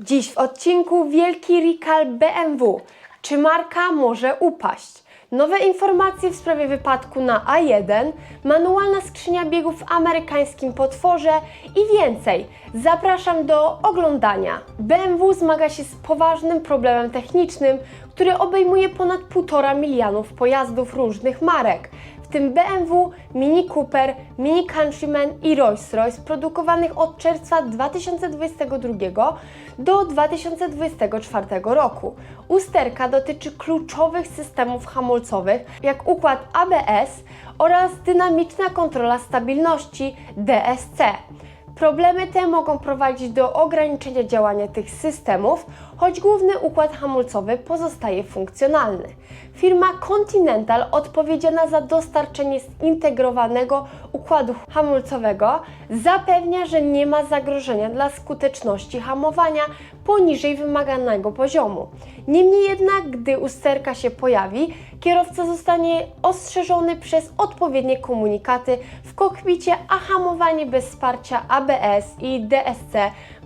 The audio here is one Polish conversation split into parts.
Dziś w odcinku wielki recall BMW. Czy marka może upaść? Nowe informacje w sprawie wypadku na A1, manualna skrzynia biegów w amerykańskim potworze i więcej. Zapraszam do oglądania. BMW zmaga się z poważnym problemem technicznym, który obejmuje ponad 1,5 milionów pojazdów różnych marek w tym BMW, Mini Cooper, Mini Countryman i Rolls-Royce produkowanych od czerwca 2022 do 2024 roku. Usterka dotyczy kluczowych systemów hamulcowych, jak układ ABS oraz dynamiczna kontrola stabilności DSC. Problemy te mogą prowadzić do ograniczenia działania tych systemów, choć główny układ hamulcowy pozostaje funkcjonalny. Firma Continental, odpowiedzialna za dostarczenie zintegrowanego układu hamulcowego, zapewnia, że nie ma zagrożenia dla skuteczności hamowania poniżej wymaganego poziomu. Niemniej jednak, gdy usterka się pojawi, kierowca zostanie ostrzeżony przez odpowiednie komunikaty w kokpicie, a hamowanie bez wsparcia ABS i DSC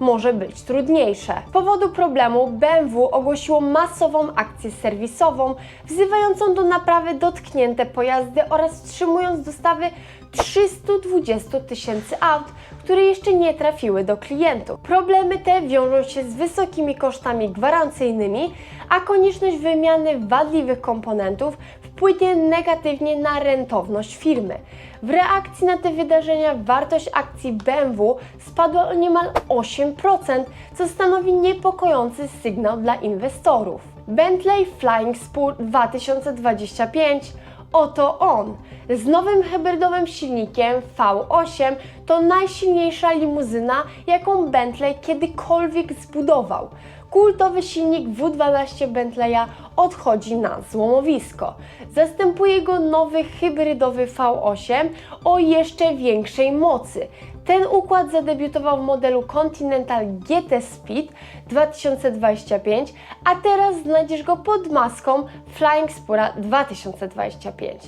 może być trudniejsze. Z powodu problemu BMW ogłosiło masową akcję serwisową, wzywającą do naprawy dotknięte pojazdy oraz wstrzymując dostawy 320 tysięcy aut, które jeszcze nie trafiły do klientów. Problemy te wiążą się z wysokimi kosztami gwarancyjnymi, a konieczność wymiany wadliwych komponentów wpłynie negatywnie na rentowność firmy. W reakcji na te wydarzenia wartość akcji BMW spadła o niemal 8%, co stanowi niepokojący sygnał dla inwestorów. Bentley Flying Spur 2025 Oto on. Z nowym hybrydowym silnikiem V8 to najsilniejsza limuzyna, jaką Bentley kiedykolwiek zbudował. Kultowy silnik W12 Bentleya odchodzi na złomowisko. Zastępuje go nowy hybrydowy V8 o jeszcze większej mocy. Ten układ zadebiutował w modelu Continental GT Speed 2025, a teraz znajdziesz go pod maską Flying Spura 2025.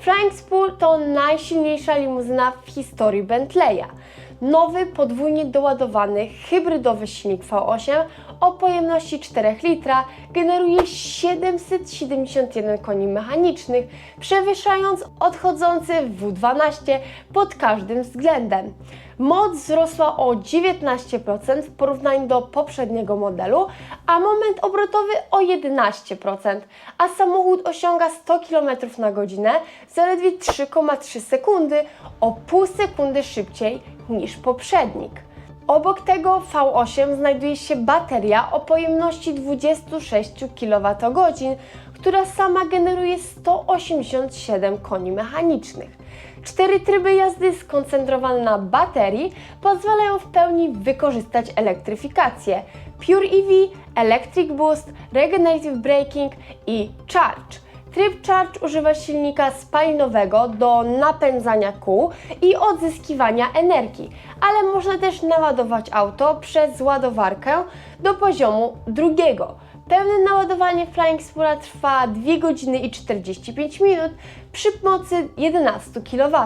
Flying Spur to najsilniejsza limuzyna w historii Bentleya. Nowy, podwójnie doładowany, hybrydowy silnik V8 o pojemności 4 litra generuje 771 koni mechanicznych, przewyższając odchodzący W12 pod każdym względem. Moc wzrosła o 19% w porównaniu do poprzedniego modelu, a moment obrotowy o 11%, a samochód osiąga 100 km na godzinę zaledwie 3,3 sekundy, o pół sekundy szybciej niż poprzednik. Obok tego V8 znajduje się bateria o pojemności 26 kWh, która sama generuje 187 koni mechanicznych. Cztery tryby jazdy skoncentrowane na baterii pozwalają w pełni wykorzystać elektryfikację Pure EV, Electric Boost, Regenerative Braking i Charge. Tryb Charge używa silnika spalinowego do napędzania kół i odzyskiwania energii, ale można też naładować auto przez ładowarkę do poziomu drugiego. Pełne naładowanie Flying Spura trwa 2 godziny i 45 minut przy mocy 11 kW.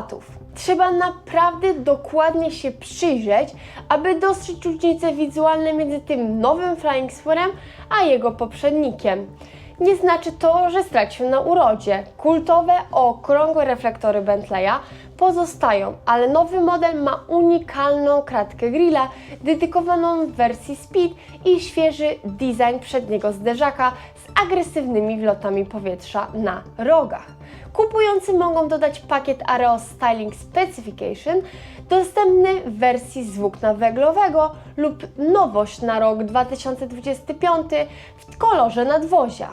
Trzeba naprawdę dokładnie się przyjrzeć, aby dostrzec różnice wizualne między tym nowym Flying Spurem a jego poprzednikiem. Nie znaczy to, że stracił na urodzie. Kultowe, okrągłe reflektory Bentleya pozostają, ale nowy model ma unikalną kratkę grilla dedykowaną w wersji Speed i świeży design przedniego zderzaka z agresywnymi wlotami powietrza na rogach. Kupujący mogą dodać pakiet Areo Styling Specification dostępny w wersji z włókna węglowego lub nowość na rok 2025 w kolorze nadwozia.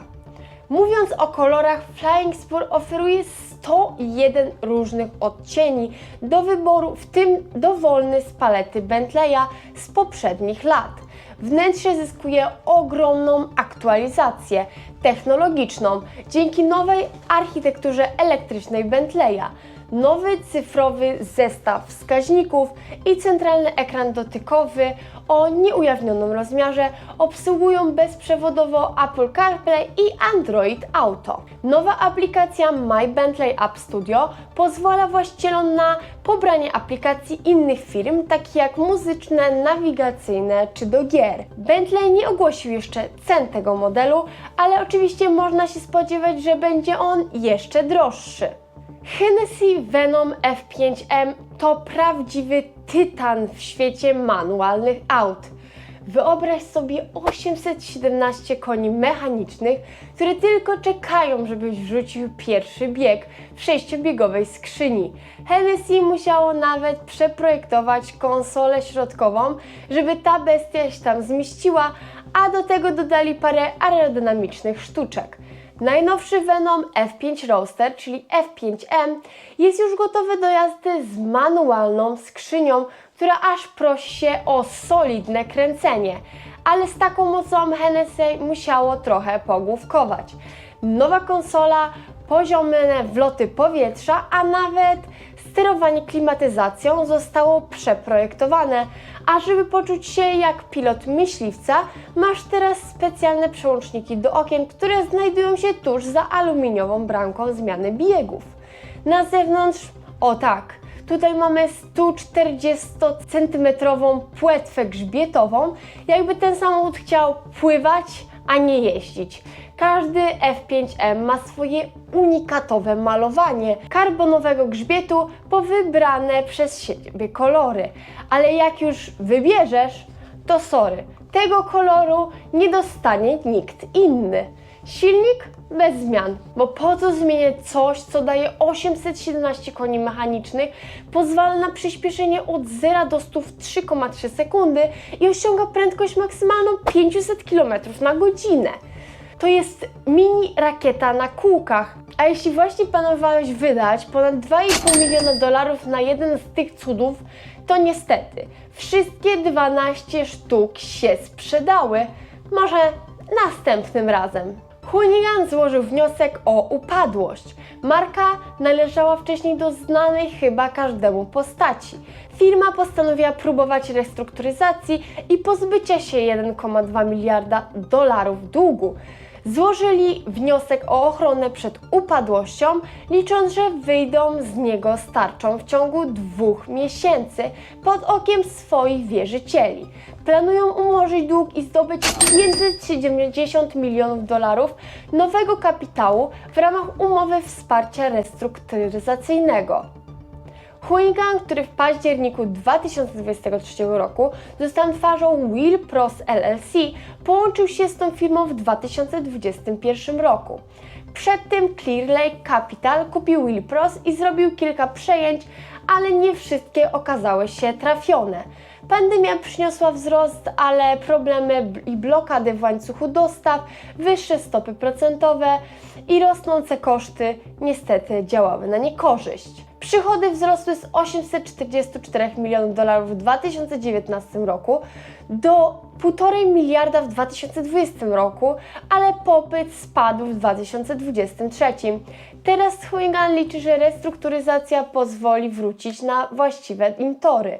Mówiąc o kolorach, Flying Spur oferuje 101 różnych odcieni do wyboru, w tym dowolny z palety Bentleya z poprzednich lat. Wnętrze zyskuje ogromną aktualizację technologiczną dzięki nowej architekturze elektrycznej Bentleya. Nowy cyfrowy zestaw wskaźników i centralny ekran dotykowy o nieujawnionym rozmiarze obsługują bezprzewodowo Apple CarPlay i Android Auto. Nowa aplikacja My Bentley App Studio pozwala właścicielom na pobranie aplikacji innych firm, takich jak muzyczne, nawigacyjne czy do gier. Bentley nie ogłosił jeszcze cen tego modelu, ale oczywiście można się spodziewać, że będzie on jeszcze droższy. Hennessy Venom F5M to prawdziwy tytan w świecie manualnych aut. Wyobraź sobie 817 koni mechanicznych, które tylko czekają, żebyś wrzucił pierwszy bieg w sześciobiegowej skrzyni. Hennessy musiało nawet przeprojektować konsolę środkową, żeby ta bestia się tam zmieściła, a do tego dodali parę aerodynamicznych sztuczek. Najnowszy Venom F5 Roadster, czyli F5M, jest już gotowy do jazdy z manualną skrzynią, która aż prosi się o solidne kręcenie, ale z taką mocą Hennessy musiało trochę pogłówkować. Nowa konsola, poziome wloty powietrza, a nawet sterowanie klimatyzacją zostało przeprojektowane, a żeby poczuć się jak pilot myśliwca, masz teraz specjalne przełączniki do okien, które znajdują się tuż za aluminiową bramką zmiany biegów. Na zewnątrz, o tak, tutaj mamy 140 cm płetwę grzbietową, jakby ten samochód chciał pływać, a nie jeździć. Każdy F5M ma swoje unikatowe malowanie karbonowego grzbietu po wybrane przez siebie kolory, ale jak już wybierzesz, to sorry, tego koloru nie dostanie nikt inny. Silnik bez zmian, bo po co zmieniać coś, co daje 817 koni mechanicznych, pozwala na przyspieszenie od 0 do 100 w 3,3 sekundy i osiąga prędkość maksymalną 500 km na godzinę. To jest mini rakieta na kółkach. A jeśli właśnie planowałeś wydać ponad 2,5 miliona dolarów na jeden z tych cudów, to niestety wszystkie 12 sztuk się sprzedały. Może następnym razem. Hoonigan złożył wniosek o upadłość. Marka należała wcześniej do znanej chyba każdemu postaci. Firma postanowiła próbować restrukturyzacji i pozbycia się 1,2 miliarda dolarów długu. Złożyli wniosek o ochronę przed upadłością, licząc, że wyjdą z niego z tarczą w ciągu dwóch miesięcy pod okiem swoich wierzycieli. Planują umorzyć dług i zdobyć 570 milionów dolarów nowego kapitału w ramach umowy wsparcia restrukturyzacyjnego. Hoonigan, który w październiku 2023 roku został twarzą Will Pros LLC, połączył się z tą firmą w 2021 roku. Przedtem Clear Lake Capital kupił Will Pros i zrobił kilka przejęć, ale nie wszystkie okazały się trafione. Pandemia przyniosła wzrost, ale problemy i blokady w łańcuchu dostaw, wyższe stopy procentowe i rosnące koszty niestety działały na niekorzyść. Przychody wzrosły z 844 milionów dolarów w 2019 roku do 1,5 miliarda w 2020 roku, ale popyt spadł w 2023. Teraz Hoonigan liczy, że restrukturyzacja pozwoli wrócić na właściwe im tory.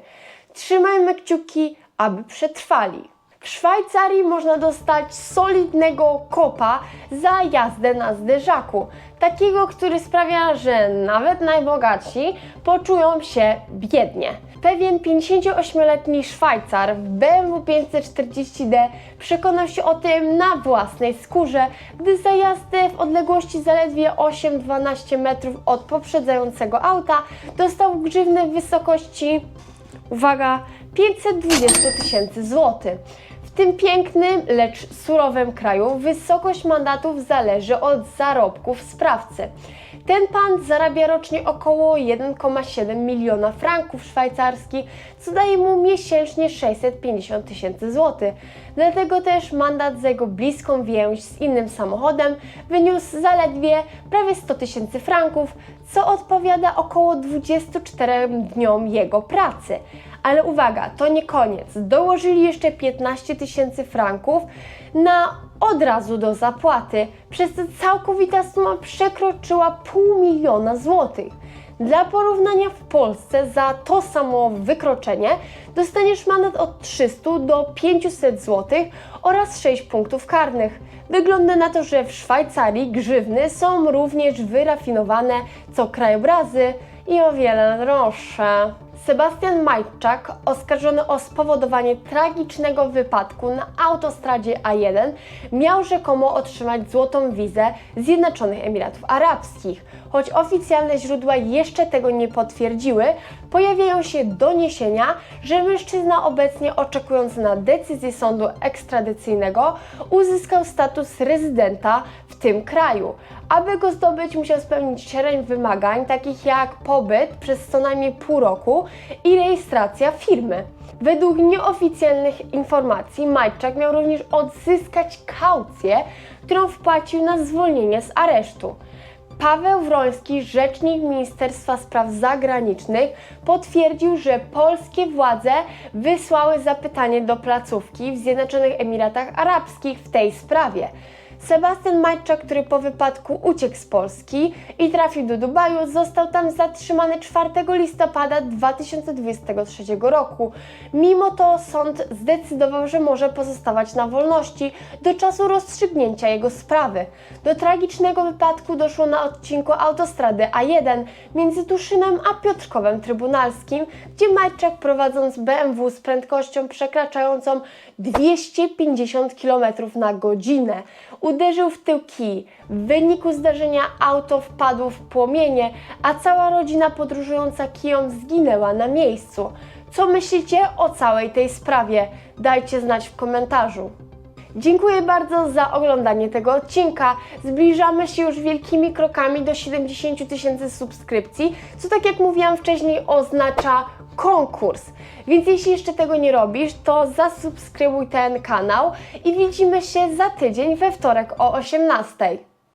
Trzymajmy kciuki, aby przetrwali. W Szwajcarii można dostać solidnego kopa za jazdę na zderzaku. Takiego, który sprawia, że nawet najbogatsi poczują się biednie. Pewien 58-letni Szwajcar w BMW 540D przekonał się o tym na własnej skórze, gdy za jazdę w odległości zaledwie 8-12 metrów od poprzedzającego auta dostał grzywnę w wysokości uwaga, 520 tysięcy złotych. W tym pięknym, lecz surowym kraju wysokość mandatów zależy od zarobków sprawcy. Ten pan zarabia rocznie około 1,7 miliona franków szwajcarskich, co daje mu miesięcznie 650 tysięcy złotych. Dlatego też mandat za jego bliską więź z innym samochodem wyniósł zaledwie prawie 100 tysięcy franków, co odpowiada około 24 dniom jego pracy. Ale uwaga, to nie koniec. Dołożyli jeszcze 15 tysięcy franków na od razu do zapłaty, przez co całkowita suma przekroczyła pół miliona złotych. Dla porównania w Polsce za to samo wykroczenie dostaniesz mandat od 300 do 500 zł oraz 6 punktów karnych. Wygląda na to, że w Szwajcarii grzywny są również wyrafinowane co krajobrazy i o wiele droższe. Sebastian Majczak, oskarżony o spowodowanie tragicznego wypadku na autostradzie A1, miał rzekomo otrzymać złotą wizę Zjednoczonych Emiratów Arabskich. Choć oficjalne źródła jeszcze tego nie potwierdziły, pojawiają się doniesienia, że mężczyzna obecnie oczekujący na decyzję sądu ekstradycyjnego uzyskał status rezydenta w tym kraju. Aby go zdobyć, musiał spełnić szereg wymagań, takich jak pobyt przez co najmniej pół roku i rejestracja firmy. Według nieoficjalnych informacji Majczak miał również odzyskać kaucję, którą wpłacił na zwolnienie z aresztu. Paweł Wroński, rzecznik Ministerstwa Spraw Zagranicznych, potwierdził, że polskie władze wysłały zapytanie do placówki w Zjednoczonych Emiratach Arabskich w tej sprawie. Sebastian Majczak, który po wypadku uciekł z Polski i trafił do Dubaju, został tam zatrzymany 4 listopada 2023 roku. Mimo to sąd zdecydował, że może pozostawać na wolności do czasu rozstrzygnięcia jego sprawy. Do tragicznego wypadku doszło na odcinku autostrady A1 między Tuszynem a Piotrkowem Trybunalskim, gdzie Majczak prowadząc BMW z prędkością przekraczającą 250 km na godzinę uderzył w tył kij. W wyniku zdarzenia auto wpadło w płomienie, a cała rodzina podróżująca kiją zginęła na miejscu. Co myślicie o całej tej sprawie? Dajcie znać w komentarzu. Dziękuję bardzo za oglądanie tego odcinka. Zbliżamy się już wielkimi krokami do 70 000 tysięcy subskrypcji, co tak jak mówiłam wcześniej oznacza konkurs. Więc jeśli jeszcze tego nie robisz, to zasubskrybuj ten kanał i widzimy się za tydzień we wtorek o 18.